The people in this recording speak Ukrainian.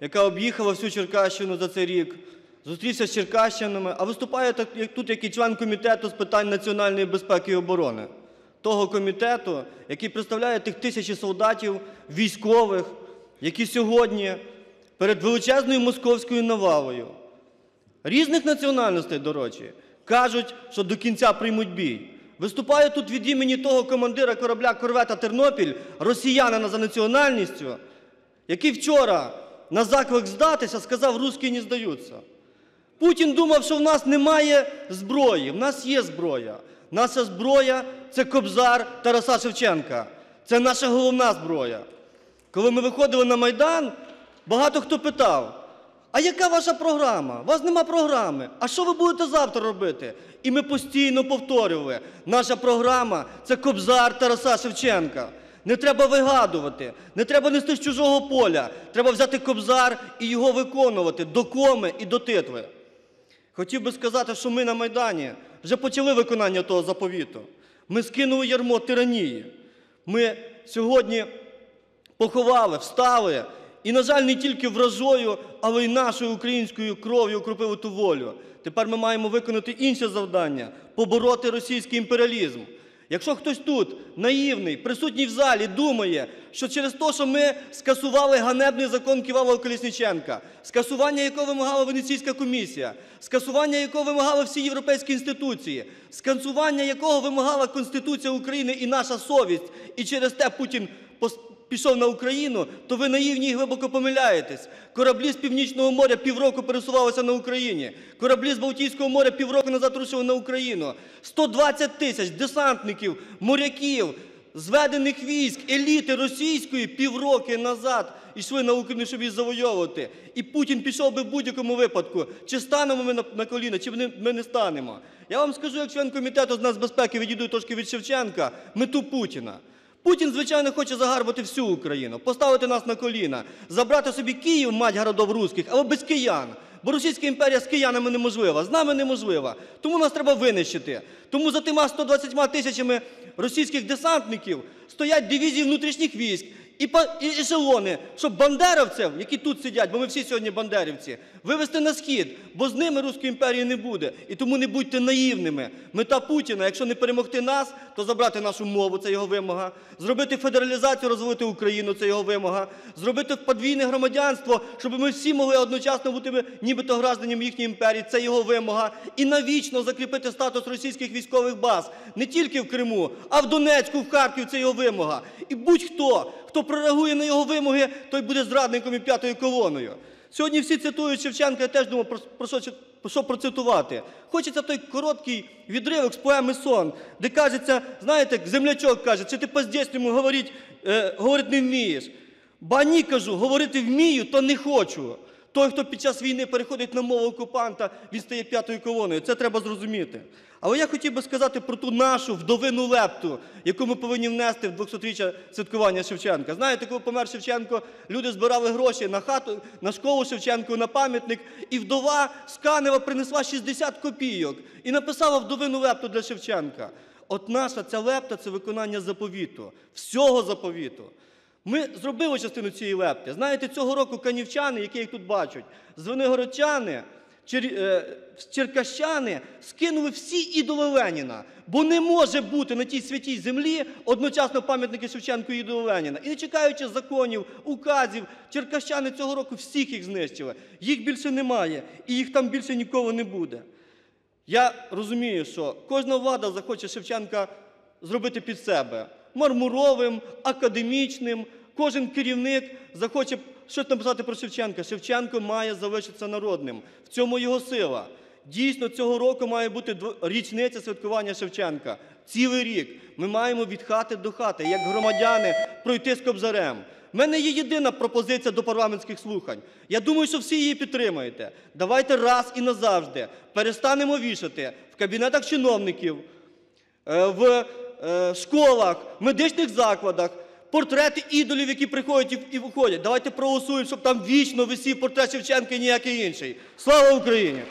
Яка об'їхала всю Черкащину за цей рік, зустрівся з черкащанами, а виступає тут як і член комітету з питань національної безпеки і оборони. Того комітету, який представляє тих тисячі солдатів, військових, які сьогодні перед величезною московською навалою різних національностей, до речі, кажуть, що до кінця приймуть бій. Виступаю тут від імені того командира корабля корвета Тернопіль, росіянина за національністю, який вчора на заклик здатися сказав, русські не здаються. Путін думав, що в нас немає зброї. В нас є зброя. Наша зброя це Кобзар Тараса Шевченка. Це наша головна зброя. Коли ми виходили на Майдан, багато хто питав: а яка ваша програма? У вас нема програми. А що ви будете завтра робити? І ми постійно повторювали: наша програма це Кобзар Тараса Шевченка. Не треба вигадувати, не треба нести з чужого поля. Треба взяти кобзар і його виконувати до коми і до титви. Хотів би сказати, що ми на Майдані вже почали виконання того заповіту. Ми скинули ярмо тиранії. Ми сьогодні поховали, встали і, на жаль, не тільки вражою, але й нашою українською кров'ю укропили ту волю. Тепер ми маємо виконати інше завдання побороти російський імперіалізм. Якщо хтось тут наївний, присутній в залі, думає, що через те, що ми скасували ганебний закон Ківалова Колісніченка, скасування якого вимагала Венеційська комісія, скасування якого вимагали всі європейські інституції, скасування якого вимагала Конституція України і наша совість, і через те Путін пішов на Україну, то ви наївні і глибоко помиляєтесь. Кораблі з Північного моря півроку пересувалися на Україні. Кораблі з Балтійського моря півроку назад рушили на Україну. 120 тисяч десантників, моряків, зведених військ, еліти російської півроки назад йшли на Україну, щоб її завойовувати. І Путін пішов би в будь-якому випадку. Чи станемо ми на, на коліна, чи ми не станемо. Я вам скажу, як член комітету з нацбезпеки відійду трошки від Шевченка, мету Путіна. Путін, звичайно, хоче загарбати всю Україну, поставити нас на коліна, забрати собі Київ, мать городов руських, але без киян. Бо Російська імперія з киянами неможлива, з нами неможлива. Тому нас треба винищити. Тому за тима 120 тисячами російських десантників стоять дивізії внутрішніх військ і, і ешелони, щоб бандеровців, які тут сидять, бо ми всі сьогодні бандерівці, вивести на схід, бо з ними Руської імперії не буде. І тому не будьте наївними. Мета Путіна, якщо не перемогти нас, то забрати нашу мову, це його вимога. Зробити федералізацію, розвалити Україну, це його вимога. Зробити подвійне громадянство, щоб ми всі могли одночасно бути нібито гражданами їхньої імперії, це його вимога. І навічно закріпити статус російських військових баз не тільки в Криму, а в Донецьку, в Харків, це його вимога. І будь-хто, хто прореагує на його вимоги, той буде зрадником і п'ятою колоною. Сьогодні всі цитують Шевченка, я теж думав, про, що, що процитувати. Хочеться той короткий відривок з поеми Сон, де кажеться, знаєте, землячок каже, чи ти по-здєсному говорити, е, говорити не вмієш. Ба ні, кажу, говорити вмію, то не хочу. Той, хто під час війни переходить на мову окупанта, він стає п'ятою колоною. Це треба зрозуміти. Але я хотів би сказати про ту нашу вдовину лепту, яку ми повинні внести в 200-річчя святкування Шевченка. Знаєте, коли помер Шевченко, люди збирали гроші на хату, на школу Шевченку, на пам'ятник, і вдова з Канева принесла 60 копійок і написала вдовину лепту для Шевченка. От наша ця лепта це виконання заповіту, всього заповіту. Ми зробили частину цієї лепти. Знаєте, цього року канівчани, які їх тут бачать, звенигородчани, чер... е, черкащани скинули всі ідоли Леніна. Бо не може бути на тій святій землі одночасно пам'ятники Шевченку і ідолу Леніна. І не чекаючи законів, указів, черкащани цього року всіх їх знищили. Їх більше немає, і їх там більше ніколи не буде. Я розумію, що кожна влада захоче Шевченка зробити під себе мармуровим, академічним. Кожен керівник захоче щось написати про Шевченка. Шевченко має залишитися народним. В цьому його сила. Дійсно, цього року має бути річниця святкування Шевченка. Цілий рік ми маємо від хати до хати, як громадяни, пройти з кобзарем. У мене є єдина пропозиція до парламентських слухань. Я думаю, що всі її підтримаєте. Давайте раз і назавжди перестанемо вішати в кабінетах чиновників, е, в школах, медичних закладах портрети ідолів, які приходять і виходять. Давайте проголосуємо, щоб там вічно висів портрет Шевченка і ніякий інший. Слава Україні!